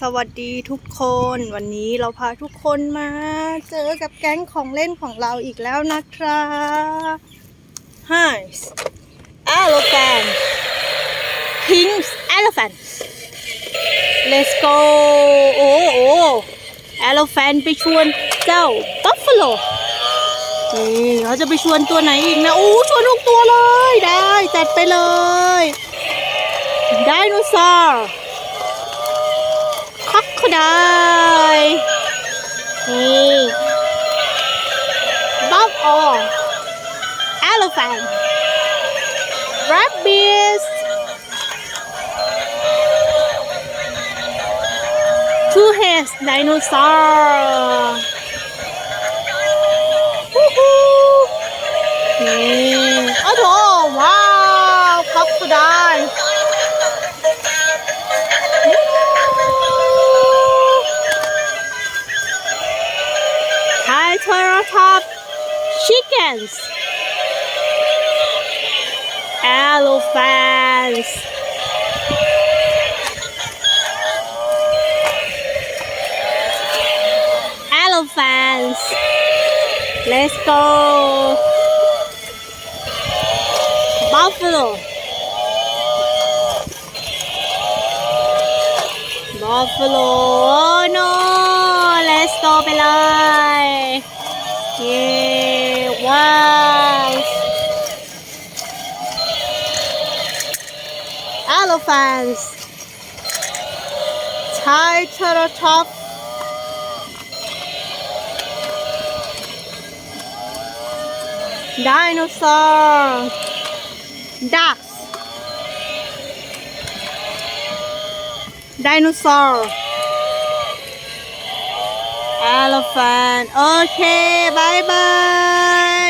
สวัสดีทุกคนวันนี้เราพาทุกคนมาเจอกับแก๊งของเล่นของเราอีกแล้วนะครับ Hi Elephant Pink Elephant Let's go โอ้โอ้ Elephant ไปชวนเจ้า Buffalo นี่เขาจะไปชวนตัวไหนอีกนะโอ้ชวนทุกตัวเลยได้จัดไปเลยไดโนเสาร์ khóc crocodile yeah. bob o, elephant rabbit, two hands dinosaur Woohoo! Yeah. Oh, wow! Triceratops chickens. Elephants. Elephants. Let's go. Buffalo. Buffalo. Oh no. Let's go ไ yeah, wow. Elephants. Thai turtle top. Dinosaur. Ducks. Dinosaur. Fun โอเคบายบาย